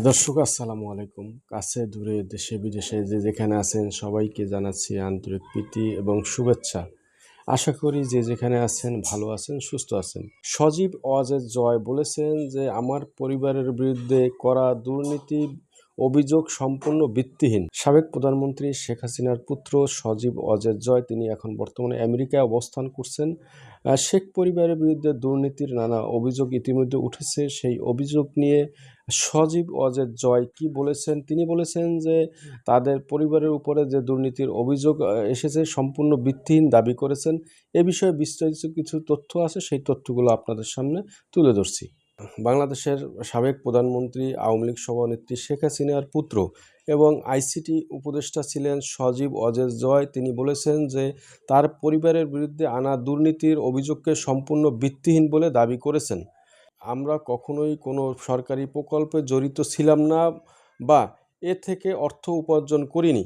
দর্শক, আসসালামু আলাইকুম। কাছে দূরে দেশে বিদেশে যে যেখানে আছেন সবাইকে জানাচ্ছি আন্তরিক প্রীতি এবং শুভেচ্ছা। আশা করি যে যেখানে আছেন ভালো আছেন, সুস্থ আছেন। সজীব অজয় জয় বলেছেন যে, আমার পরিবারের বিরুদ্ধে করা দুর্নীতি অভিযোগ সম্পূর্ণ ভিত্তিহীন। সাবেক প্রধানমন্ত্রী শেখ হাসিনার পুত্র সজীব অজেদ জয় তিনি এখন বর্তমানে আমেরিকায় অবস্থান করছেন। শেখ পরিবারের বিরুদ্ধে দুর্নীতির নানা অভিযোগ ইতিমধ্যে উঠেছে। সেই অভিযোগ নিয়ে সজীব অজেদ জয় কি বলেছেন? তিনি বলেছেন যে তাদের পরিবারের উপরে যে দুর্নীতির অভিযোগ এসেছে সম্পূর্ণ ভিত্তিহীন দাবি করেছেন। এ বিষয়ে বিস্তারিত কিছু তথ্য আছে, সেই তথ্যগুলো আপনাদের সামনে তুলে ধরছি। বাংলাদেশের সাবেক প্রধানমন্ত্রী আওয়ামী লীগ সভানেত্রী শেখ হাসিনার পুত্র এবং আইসিটি উপদেষ্টা ছিলেন সজীব অজেজ জয়। তিনি বলেছেন যে, তার পরিবারের বিরুদ্ধে আনা দুর্নীতির অভিযোগকে সম্পূর্ণ ভিত্তিহীন বলে দাবি করেছেন। আমরা কখনোই কোনো সরকারি প্রকল্পে জড়িত ছিলাম না বা এ থেকে অর্থ উপার্জন করিনি।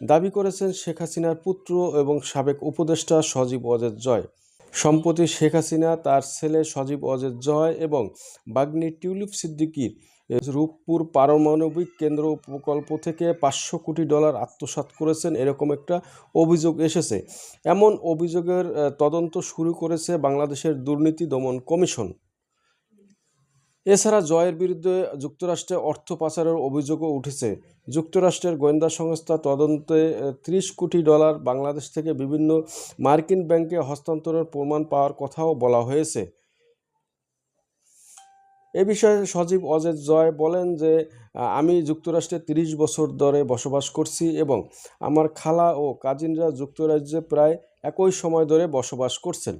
দাবি করেছেন শেখ হাসিনার পুত্র এবং সাবেক উপদেষ্টা সজীব অজেদ জয়। সম্প্রতি শেখ হাসিনা, তার ছেলে সজীব অজেদ জয় এবং বাগ্নি টিউলিপ সিদ্দিকির রূপপুর পারমাণবিক কেন্দ্র প্রকল্প থেকে পাঁচশো কোটি ডলার আত্মসাত করেছেন এরকম একটা অভিযোগ এসেছে। এমন অভিযোগের তদন্ত শুরু করেছে বাংলাদেশের দুর্নীতি দমন কমিশন। এছাড়া জয়ের বিরুদ্ধে যুক্তরাষ্ট্রে অর্থ পাচারের অভিযোগও উঠেছে। যুক্তরাষ্ট্রের গোয়েন্দা সংস্থা তদন্তে ত্রিশ কোটি ডলার বাংলাদেশ থেকে বিভিন্ন মার্কিন ব্যাংকে হস্তান্তরের প্রমাণ পাওয়ার কথাও বলা হয়েছে। এ বিষয়ে সজীব অজেদ জয় বলেন যে আমি যুক্তরাষ্ট্রে তিরিশ বছর ধরে বসবাস করছি এবং আমার খালা ও কাজিনরা যুক্তরাজ্যে প্রায় একই সময় ধরে বসবাস করছেন।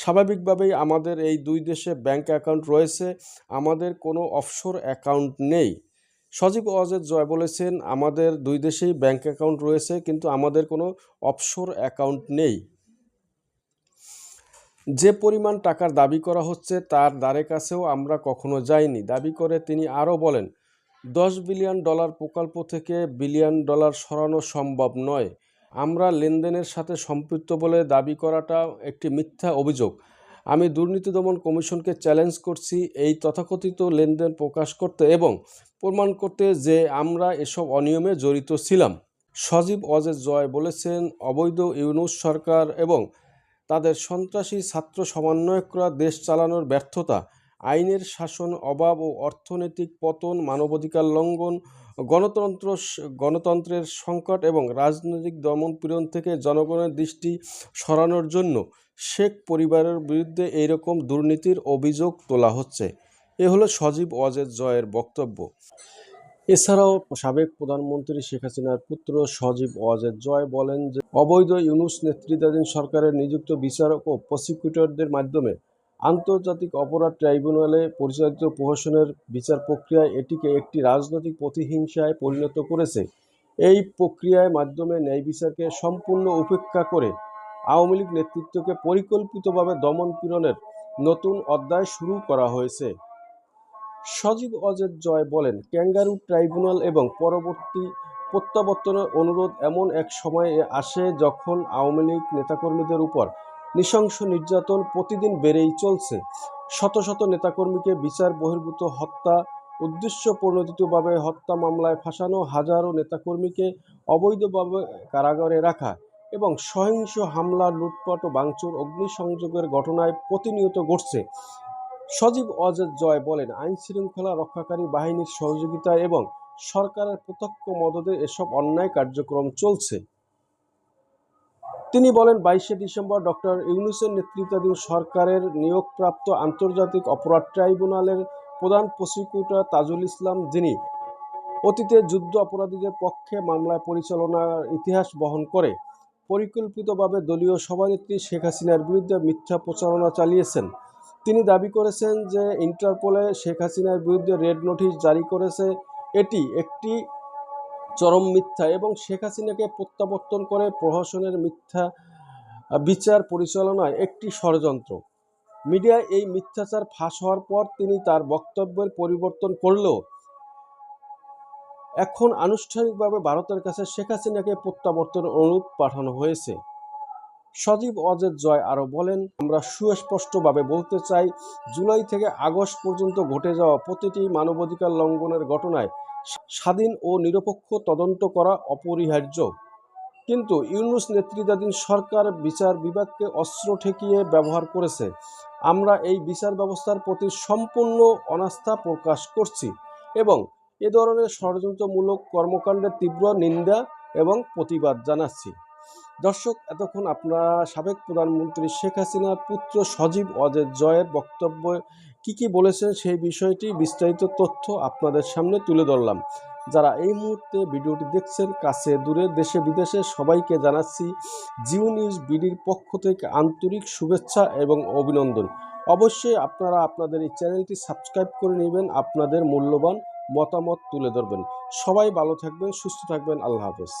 স্বাভাবিকভাবেই আমাদের এই দুই দেশে ব্যাংক অ্যাকাউন্ট রয়েছে। আমাদের কোনো অফশোর অ্যাকাউন্ট নেই। সজীব অজেদ জয় বলেছেন, আমাদের দুই দেশেই ব্যাংক অ্যাকাউন্ট রয়েছে, কিন্তু আমাদের কোনো অফশোর অ্যাকাউন্ট নেই। যে পরিমাণ টাকার দাবি করা হচ্ছে, তার দ্বারে কাছেও আমরা কখনো যাইনি। দাবি করে তিনি আরও বলেন, দশ বিলিয়ন ডলার প্রকল্প থেকে বিলিয়ন ডলার সরানো সম্ভব নয়। আমরা লেনদেনের সাথে সম্পৃক্ত বলে দাবি করাটা একটি মিথ্যা অভিযোগ। আমি দুর্নীতি দমন কমিশনকে চ্যালেঞ্জ করছি এই তথাকথিত লেনদেন প্রকাশ করতে এবং প্রমাণ করতে যে আমরা এসব অনিয়মে জড়িত ছিলাম। সজীব অজেজ জয় বলেছেন, অবৈধ ইউনুস সরকার এবং তাদের সন্ত্রাসী ছাত্র সমন্বয়করা দেশ চালানোর ব্যর্থতা আইনের শাসন, অভাব ও অর্থনৈতিক পতন, মানবাধিকার লঙ্ঘন, গণতন্ত্র গণতন্ত্রের সংকট এবং রাজনৈতিক দমন দমনপীড়ন থেকে জনগণের দৃষ্টি সরানোর জন্য শেখ পরিবারের বিরুদ্ধে এইরকম দুর্নীতির অভিযোগ তোলা হচ্ছে। এ হলো সজীব ওয়াজেদ জয়ের বক্তব্য। এছাড়াও সাবেক প্রধানমন্ত্রী শেখ হাসিনার পুত্র সজীব ওয়াজেদ জয় বলেন যে, অবৈধ ইউনুস নেতৃত্বাধীন সরকারের নিযুক্ত বিচারক ও প্রসিকিউটরদের মাধ্যমে আন্তর্জাতিক অপরাধ ট্রাইব্যুনালে পরিচালিত প্রহসনের বিচার প্রক্রিয়ায় এটিকে একটি রাজনৈতিক প্রতিহিংসায় পরিণত করেছে। এই প্রক্রিয়ার মাধ্যমে ন্যায় বিচারকে সম্পূর্ণ উপেক্ষা করে আওয়ামী লীগ নেতৃত্বকে পরিকল্পিতভাবে দমন পীড়নের নতুন অধ্যায় শুরু করা হয়েছে। সজীব অজেদ জয় বলেন, ক্যাঙ্গারু ট্রাইব্যুনাল এবং পরবর্তী প্রত্যাবর্তনের অনুরোধ এমন এক সময়ে আসে যখন আওয়ামী লীগ নেতাকর্মীদের উপর নৃশংস নির্যাতন প্রতিদিন বেড়েই চলছে। শত শত নেতাকর্মীকে বিচার বহির্ভূত হত্যা উদ্দেশ্য প্রণোদিতভাবে হত্যা মামলায় ফাঁসানো, হাজারো নেতাকর্মীকে অবৈধভাবে কারাগারে রাখা এবং সহিংস হামলা, লুটপাট ও ভাঙচুর অগ্নিসংযোগের ঘটনায় প্রতিনিয়ত ঘটছে। সজীব অজেদ জয় বলেন, আইন শৃঙ্খলা রক্ষাকারী বাহিনীর সহযোগিতা এবং সরকারের প্রত্যক্ষ মদদে এসব অন্যায় কার্যক্রম চলছে। তিনি বলেন, বাইশে ডিসেম্বর ডক্টর ইউনুসের নেতৃত্বাধীন সরকারের নিয়োগপ্রাপ্ত আন্তর্জাতিক অপরাধ ট্রাইব্যুনালের প্রধান প্রসিকিউটর তাজুল ইসলাম, যিনি অতীতে যুদ্ধ অপরাধীদের পক্ষে মামলায় পরিচালনার ইতিহাস বহন করে, পরিকল্পিতভাবে দলীয় সভানেত্রী শেখ হাসিনার বিরুদ্ধে মিথ্যা প্রচারণা চালিয়েছেন। তিনি দাবি করেছেন যে, ইন্টারপোলে শেখ হাসিনার বিরুদ্ধে রেড নোটিশ জারি করেছে। এটি একটি চরম মিথ্যা এবং শেখ হাসিনাকে প্রত্যাবর্তন করে প্রহসনের মিথ্যা বিচার পরিচালনায় একটি ষড়যন্ত্র। মিডিয়ায় এই মিথ্যাচার ফাঁস হওয়ার পর তিনি তার বক্তব্যের পরিবর্তন করলেও এখন আনুষ্ঠানিকভাবে ভারতের কাছে শেখ হাসিনাকে প্রত্যাবর্তন অনুরোধ পাঠানো হয়েছে। সজীব অজেদ জয় আরও বলেন, আমরা সুস্পষ্টভাবে বলতে চাই, জুলাই থেকে আগস্ট পর্যন্ত ঘটে যাওয়া প্রতিটি মানবাধিকার লঙ্ঘনের ঘটনায় স্বাধীন ও নিরপেক্ষ তদন্ত করা অপরিহার্য। কিন্তু ইউনুস নেতৃত্বাধীন সরকার বিচার বিভাগকে অস্ত্র ঠেকিয়ে ব্যবহার করেছে। আমরা এই বিচার ব্যবস্থার প্রতি সম্পূর্ণ অনাস্থা প্রকাশ করছি এবং এ ধরনের ষড়যন্ত্রমূলক কর্মকাণ্ডের তীব্র নিন্দা এবং প্রতিবাদ জানাচ্ছি। দর্শক, এতক্ষণ আপনারা সাবেক প্রধানমন্ত্রী শেখ হাসিনার পুত্র সজীব অজেদ জয়ের বক্তব্য কি কি বলেছেন সেই বিষয়টি বিস্তারিত তথ্য আপনাদের সামনে তুলে ধরলাম। যারা এই মুহূর্তে ভিডিওটি দেখছেন, কাছে দূরে, দেশে বিদেশে সবাইকে জানাচ্ছি জিও নিউজ বিডির পক্ষ থেকে আন্তরিক শুভেচ্ছা এবং অভিনন্দন। অবশ্যই আপনারা আপনাদের এই চ্যানেলটি সাবস্ক্রাইব করে নেবেন, আপনাদের মূল্যবান মতামত তুলে ধরবেন। সবাই ভালো থাকবেন, সুস্থ থাকবেন, আল্লাহ হাফেজ।